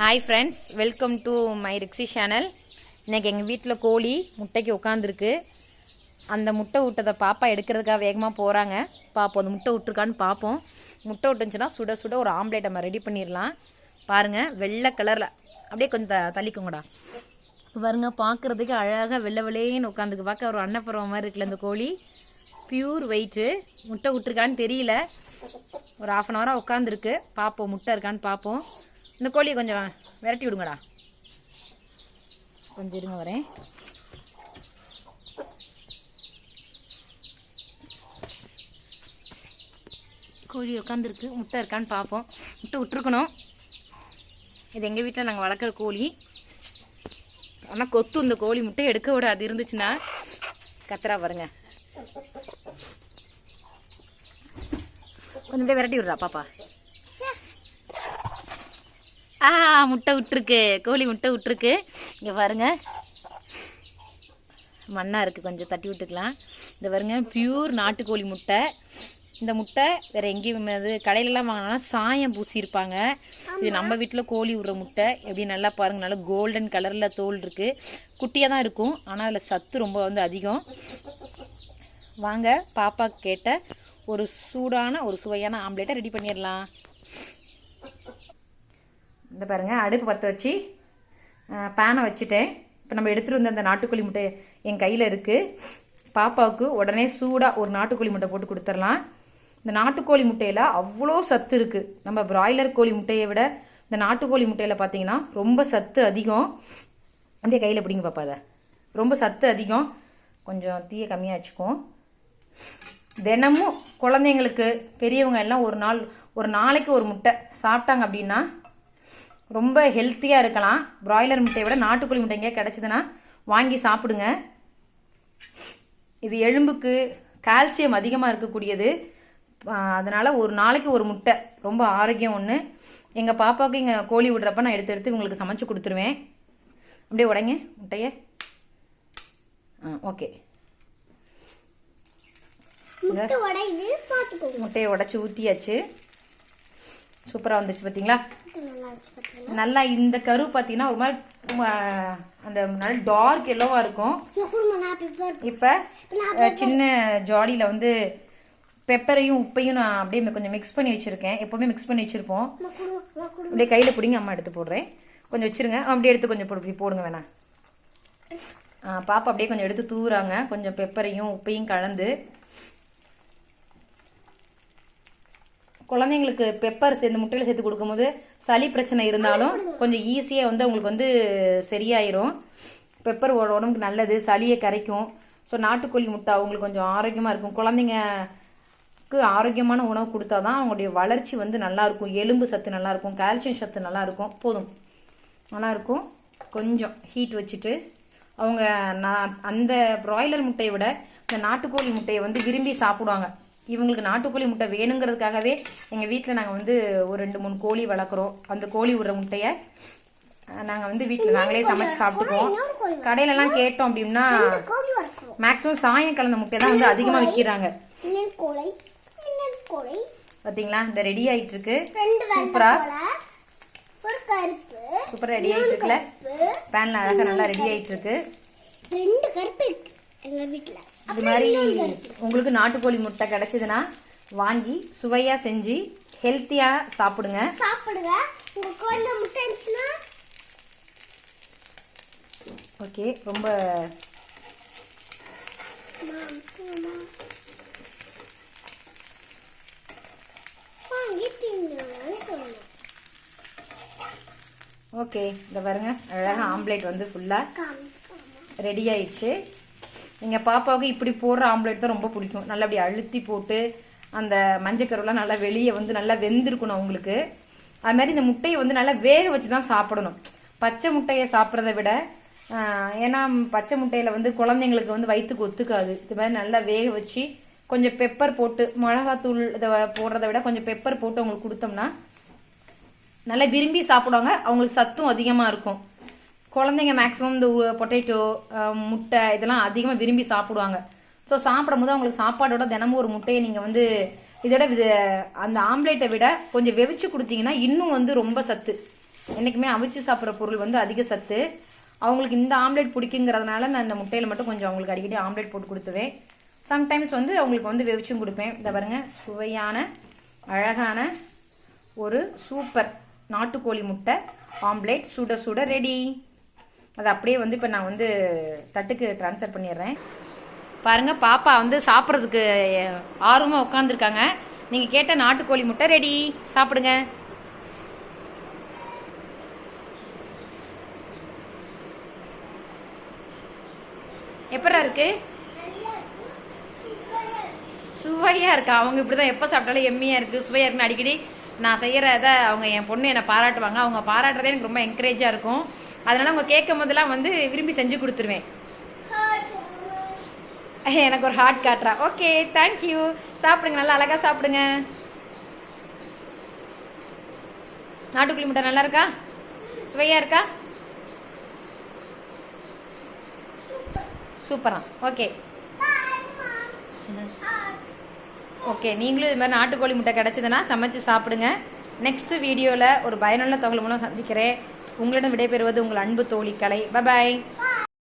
Hi friends welcome to my ரிக்ஸி channel இன்னைக்கு எங்கள் வீட்டில் கோழி முட்டைக்கு உட்காந்துருக்கு அந்த முட்டை விட்டதை பாப்பா எடுக்கிறதுக்காக வேகமாக போகிறாங்க பார்ப்போம் அந்த முட்டை விட்டுருக்கான்னு பார்ப்போம் முட்டை விட்டுச்சுன்னா சுட சுட ஒரு ஆம்லேட் நம்ம ரெடி பண்ணிடலாம் பாருங்கள் வெள்ளை கலரில். அப்படியே கொஞ்சம் த- தள்ளிக்கோங்கடா. பாருங்க பார்க்குறதுக்கு அழகாக வெள்ளை வெள்ளைன்னு உட்காந்துக்கு பார்க்க ஒரு அன்னப்பருவம் மாதிரி இருக்குல்ல இந்த கோழி. பியூர் வெயிட்டு முட்டை விட்டுருக்கான்னு தெரியல. ஒரு ஆஃப் அன் ஹவராக உட்காந்துருக்கு பார்ப்போம் முட்டை இருக்கான்னு பார்ப்போம் இந்த கோழியை கொஞ்சம் விரட்டி விடுங்கடா. கொஞ்சம் இருங்க வரேன். கோழி உட்காந்துருக்கு முட்டை இருக்கான்னு பார்ப்போம் முட்டை விட்டுருக்கணும். இது எங்கள் வீட்டில் நாங்கள் வளர்க்குற கோழி. ஆனால் கொத்து இந்த கோழி முட்டை எடுக்க விடாது இருந்துச்சுன்னா கத்துறா பாருங்க. கொஞ்சம் விரட்டி விடுறா பாப்பா. ஆ முட்டை விட்டுருக்கு. கோழி முட்டை விட்டுருக்கு. இங்கே பாருங்க. மண்ணாக இருக்குது கொஞ்சம் தட்டி விட்டுக்கலாம். இந்த பாருங்க. பியூர் நாட்டுக்கோழி முட்டை. இந்த முட்டை வேற எங்கேயும் அது கடையிலலாம் வாங்கினா சாயம் பூசியிருப்பாங்க. இது நம்ம வீட்டில் கோழி விடுற முட்டை. எப்படி நல்லா பாருங்க. நல்லா கோல்டன் கலரில் தோல் இருக்குது குட்டியாக தான் இருக்கும். ஆனால் அதில் சத்து ரொம்ப வந்து அதிகம். வாங்க பாப்பா கேட்ட ஒரு சூடான ஒரு சுவையான ஆம்லேட்டை ரெடி பண்ணிடலாம். இந்த பாருங்கள் அடுப்பு பற்ற வச்சு பேனை வச்சுட்டேன். இப்போ நம்ம எடுத்துகிட்டு வந்த அந்த நாட்டுக்கோழி முட்டை என் கையில் இருக்குது பாப்பாவுக்கு உடனே சூடாக ஒரு நாட்டுக்கோழி முட்டை போட்டு கொடுத்துடலாம். இந்த நாட்டுக்கோழி முட்டையில் அவ்வளோ சத்து இருக்குது நம்ம பிராய்லர் கோழி முட்டையை விட இந்த நாட்டுக்கோழி முட்டையில் பார்த்தீங்கன்னா ரொம்ப சத்து அதிகம். அப்படியே கையில் பிடிங்க பாப்பா அதை. ரொம்ப சத்து அதிகம். கொஞ்சம் தீயை கம்மியாக வச்சுக்கும் தினமும் குழந்தைங்களுக்கு பெரியவங்க எல்லாம் ஒரு நாள் ஒரு நாளைக்கு ஒரு முட்டை சாப்பிட்டாங்க அப்படின்னா ரொம்ப ஹெல்த்தியாக இருக்கலாம். பிராய்லர் முட்டையை விட நாட்டுக்கோழி முட்டை எங்கேயா கிடச்சிதுன்னா வாங்கி சாப்பிடுங்க. இது எலும்புக்கு கால்சியம் அதிகமாக இருக்கக்கூடியது. அதனால ஒரு நாளைக்கு ஒரு முட்டை. ரொம்ப ஆரோக்கியம் ஒன்று எங்கள் பாப்பாவுக்கு இங்கே கோழி விடுறப்ப நான் எடுத்து எடுத்து உங்களுக்கு சமைச்சு கொடுத்துருவேன். அப்படியே உடைங்க முட்டையை. ஆ ஓகே முட்டையை உடச்சி ஊற்றியாச்சு சூப்பராக வந்துச்சு பார்த்தீங்களா நல்லா இந்த கரு பார்த்தீங்கன்னா ஒரு மாதிரி அந்த நல்ல டார்க் எல்லோவாக இருக்கும். இப்போ சின்ன ஜாடியில் வந்து பெப்பரையும் உப்பையும் நான் அப்படியே கொஞ்சம் மிக்ஸ் பண்ணி வச்சுருக்கேன். எப்போவுமே மிக்ஸ் பண்ணி வச்சுருப்போம். அப்படியே கையில் பிடிங்க அம்மா எடுத்து போடுறேன். கொஞ்சம் வச்சிருங்க. அப்படியே எடுத்து கொஞ்சம் போடு இப்படி போடுங்க வேணாம் பாப்பா அப்படியே கொஞ்சம் எடுத்து தூவுறாங்க. கொஞ்சம் பெப்பரையும் உப்பையும் கலந்து. குழந்தைங்களுக்கு பெப்பர் சேர்ந்து முட்டையில் சேர்த்து கொடுக்கும்போது சளி பிரச்சனை இருந்தாலும் கொஞ்சம் ஈஸியாக வந்து அவங்களுக்கு வந்து சரியாயிரும். பெப்பர் உடம்புக்கு நல்லது சளியை கரைக்கும். ஸோ நாட்டுக்கோழி முட்டை அவங்களுக்கு கொஞ்சம் ஆரோக்கியமாக இருக்கும். குழந்தைங்களுக்கு ஆரோக்கியமான உணவு கொடுத்தா தான் அவங்களுடைய வளர்ச்சி வந்து நல்லாயிருக்கும் எலும்பு சத்து நல்லா இருக்கும். கால்சியம் சத்து நல்லாயிருக்கும் போதும். நல்லாயிருக்கும் கொஞ்சம் ஹீட் வச்சுட்டு அவங்க நான் அந்த பிராய்லர் முட்டையை விட இந்த நாட்டுக்கோழி முட்டையை வந்து விரும்பி சாப்பிடுவாங்க. இவங்களுக்கு நாட்டுக்கோழி முட்டை வேணுங்கிறதுக்காகவே எங்கள் வீட்டில் நாங்கள் வந்து ஒரு ரெண்டு மூணு கோழி வளர்க்குறோம். அந்த கோழி விடுற முட்டையை நாங்கள் வந்து வீட்டில் நாங்களே சமைச்சு சாப்பிட்டுக்குவோம். கடையிலலாம் கேட்டோம் அப்படின்னா மேக்ஸிமம் சாயம் கலந்த முட்டை தான் வந்து அதிகமாக விற்கிறாங்க பார்த்தீங்களா இந்த ரெடி ஆயிட்டு இருக்கு சூப்பரா சூப்பராக ரெடி ஆயிட்டு இருக்குல்ல பேன்ல அழகாக நல்லா ரெடி ஆயிட்டு இருக்கு ரெண்டு கருப்பு வீட்டுல இது மாதிரி உங்களுக்கு நாட்டுக்கோழி முட்டை கிடைச்சதுன்னா வாங்கி சுவையா செஞ்சு ஹெல்த்தியா சாப்பிடுங்க. சாப்பிடுங்க. முட்டை இருந்துச்சுன்னா? ஓகே ரொம்ப ஓகே இந்த பாருங்க அழகா ஆம்லேட் வந்து ஃபுல்லா காமிக்காம. ரெடி ஆயிடுச்சு. எங்கள் பாப்பாவுக்கு இப்படி போடுற ஆம்லேட் தான் ரொம்ப பிடிக்கும். நல்லா அப்படி அழுத்தி போட்டு அந்த மஞ்சக்கருவெலாம் நல்லா வெளியே வந்து நல்லா வெந்திருக்கணும் அவங்களுக்கு. அது மாதிரி இந்த முட்டையை வந்து நல்லா வேக வச்சு தான் சாப்பிடணும். பச்சை முட்டையை சாப்பிட்றத விட ஏன்னா பச்சை முட்டையில் வந்து குழந்தைங்களுக்கு வந்து வயிற்றுக்கு ஒத்துக்காது. இது மாதிரி நல்லா வேக வச்சு கொஞ்சம் பெப்பர் போட்டு மிளகாத்தூள் இதை போடுறத விட கொஞ்சம் பெப்பர் போட்டு அவங்களுக்கு கொடுத்தோம்னா நல்லா விரும்பி சாப்பிடுவாங்க. அவங்களுக்கு சத்தும் அதிகமாக இருக்கும். குழந்தைங்க மேக்ஸிமம் இந்த பொட்டேட்டோ முட்டை இதெல்லாம் அதிகமாக விரும்பி சாப்பிடுவாங்க. ஸோ சாப்பிடும்போது அவங்களுக்கு சாப்பாடோட தினமும் ஒரு முட்டையை நீங்கள் வந்து இதோட அந்த ஆம்லேட்டை விட கொஞ்சம் வெவிச்சு கொடுத்தீங்கன்னா இன்னும் வந்து ரொம்ப சத்து. என்றைக்குமே அவிச்சு சாப்பிட்ற பொருள் வந்து அதிக சத்து. அவங்களுக்கு இந்த ஆம்லேட் பிடிக்குங்கிறதுனால நான் இந்த முட்டையில் மட்டும் கொஞ்சம் அவங்களுக்கு அடிக்கடி ஆம்லேட் போட்டு கொடுத்துவேன். சம்டைம்ஸ் வந்து அவங்களுக்கு வந்து வெவிச்சும் கொடுப்பேன். இதை பாருங்க சுவையான அழகான ஒரு சூப்பர் நாட்டுக்கோழி முட்டை. ஆம்லேட் சுட சுட ரெடி. அது அப்படியே வந்து இப்போ நான் வந்து தட்டுக்கு ட்ரான்ஸ்ஃபர் பண்ணிடுறேன். பாருங்கள் பாப்பா வந்து சாப்பிட்றதுக்கு ஆர்வமாக உட்காந்துருக்காங்க நீங்கள் கேட்ட நாட்டுக்கோழி முட்டை ரெடி சாப்பிடுங்க. எப்படா இருக்கு? சுவையாக இருக்கா? அவங்க இப்படி தான் எப்போ சாப்பிட்டாலும் எம்மியாக இருக்குது சுவையாக இருக்குன்னு அடிக்கடி நான் செய்கிறத அவங்க என் பொண்ணு என்னை பாராட்டுவாங்க. அவங்க பாராட்டுறதே எனக்கு ரொம்ப என்கரேஜாக இருக்கும். அதனால அவங்க கேட்கும் போதெல்லாம் வந்து விரும்பி செஞ்சு கொடுத்துருவேன். எனக்கு ஒரு ஹார்ட் காட்டுறா. ஓகே தேங்க்யூ சாப்பிடுங்க நல்லா அழகாக சாப்பிடுங்க. நாட்டுக்குழி முட்டை நல்லா இருக்கா? சுவையாக இருக்கா? சூப்பரா. ஓகே ஓகே நீங்களும் இது மாதிரி நாட்டுக்கோழி முட்டை கிடச்சிதுன்னா சமைச்சு சாப்பிடுங்க. நெக்ஸ்ட் வீடியோவில் ஒரு பயனுள்ள தகவல் மூலம் சந்திக்கிறேன். உங்களிடம் விடைபெறுவது உங்கள் அன்பு தோழி கலை பபாய்